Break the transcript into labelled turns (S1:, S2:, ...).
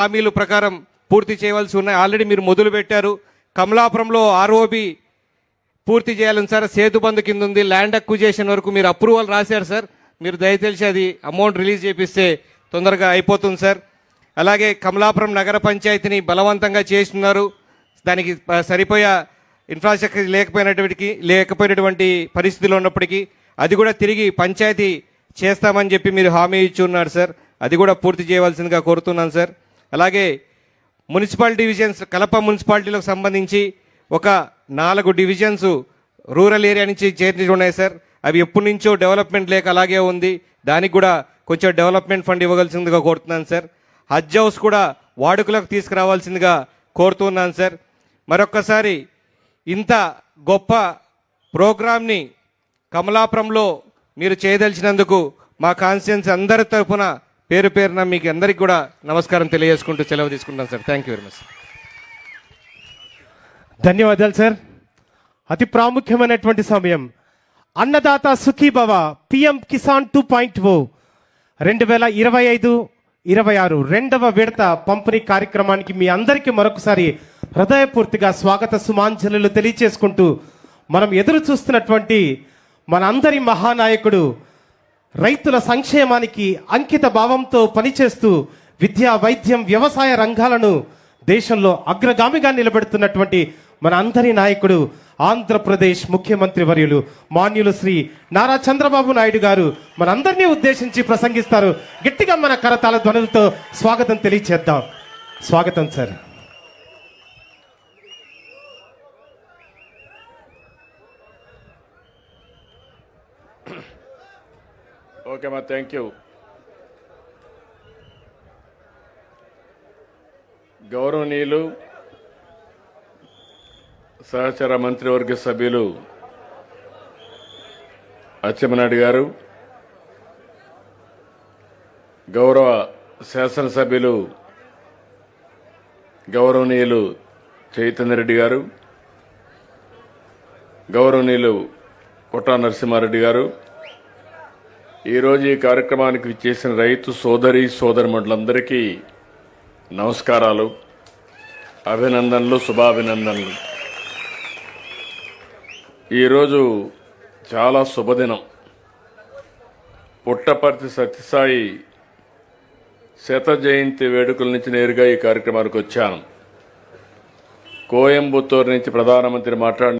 S1: హామీలు ప్రకారం పూర్తి చేయవలసి ఉన్నాయి. ఆల్రెడీ మీరు మొదలు పెట్టారు. కమలాపురంలో ఆర్ఓబి పూర్తి చేయాలని సార్. సేతు బంధు కింద ఉంది. ల్యాండ్ అక్విజేషన్ వరకు మీరు అప్రూవల్ రాశారు సార్. మీరు దయచేసి అది అమౌంట్ రిలీజ్ చేపిస్తే తొందరగా అయిపోతుంది సార్. అలాగే కమలాపురం నగర పంచాయతీని బలవంతంగా చేస్తున్నారు. దానికి సరిపోయే ఇన్ఫ్రాస్ట్రక్చర్ లేకపోయినటువంటి లేకపోయినటువంటి పరిస్థితులు ఉన్నప్పటికీ అది కూడా తిరిగి పంచాయతీ చేస్తామని చెప్పి మీరు హామీ ఇచ్చి ఉన్నారు సార్. అది కూడా పూర్తి చేయవలసిందిగా కోరుతున్నాను సార్. అలాగే మున్సిపల్ డివిజన్స్ కలప మున్సిపాలిటీలకు సంబంధించి ఒక నాలుగు డివిజన్స్ రూరల్ ఏరియా నుంచి చేర్చి ఉన్నాయి సార్. అవి ఎప్పటి నుంచో డెవలప్మెంట్ లేక అలాగే ఉంది. దానికి కూడా కొంచెం డెవలప్మెంట్ ఫండ్ ఇవ్వగలసిందిగా కోరుతున్నాను సార్. హజ్ హౌస్ కూడా వాడుకలకు తీసుకురావాల్సిందిగా కోరుతున్నాను సార్. మరొక్కసారి ఇంత గొప్ప ప్రోగ్రామ్ని కమలాపురంలో మీరు చేయదలిచినందుకు మా కాన్స్టిట్యున్సీ అందరి తరపున పేరు పేరున మీకు అందరికి కూడా నమస్కారం తెలియజేసుకుంటూ సెలవు తీసుకుంటాను sir. Thank you very much
S2: ధన్యవాదాలు సార్. అతి ప్రాముఖ్యమైనటువంటి సమయం. Annadata Sukhibhava PM Kisan two point O రెండు వేల ఇరవై ఐదు ఇరవై ఆరు రెండవ విడత పంపిణీ కార్యక్రమానికి మీ అందరికీ మరొకసారి హృదయపూర్తిగా స్వాగత సుమాంజలు తెలియచేసుకుంటూ మనం ఎదురు చూస్తున్నటువంటి మన అందరి మహానాయకుడు రైతుల సంక్షేమానికి అంకిత భావంతో పనిచేస్తూ విద్యా వైద్యం వ్యవసాయ రంగాలను దేశంలో అగ్రగామిగా నిలబెడుతున్నటువంటి మన అందరి నాయకుడు ఆంధ్రప్రదేశ్ ముఖ్యమంత్రి వర్యులు మాన్యులు శ్రీ నారా చంద్రబాబు నాయుడు గారు మనందరినీ ఉద్దేశించి ప్రసంగిస్తారు. గట్టిగా మన కరతాల ధ్వనులతో స్వాగతం తెలియచేద్దాం. స్వాగతం సార్.
S3: ఓకే థ్యాంక్ యూ గౌరవనీయులు సహచర మంత్రివర్గ సభ్యులు అచ్చెమ్మనాయుడు గారు గౌరవ శాసనసభ్యులు గౌరవనీయులు చైతన్య రెడ్డి గారు గౌరవనీయులు కొట్టా నరసింహారెడ్డి గారు ఈరోజు ఈ కార్యక్రమానికి చేసిన రైతు సోదరి సోదరిమణులందరికీ నమస్కారాలు అభినందనలు శుభాభినందనలు. ఈరోజు చాలా శుభదినం. పుట్టపర్తి సత్యసాయి శత జయంతి వేడుకల నుంచి నేరుగా ఈ కార్యక్రమానికి వచ్చాను. కోయంబత్తూరు నుంచి ప్రధానమంత్రి మాట్లాడిన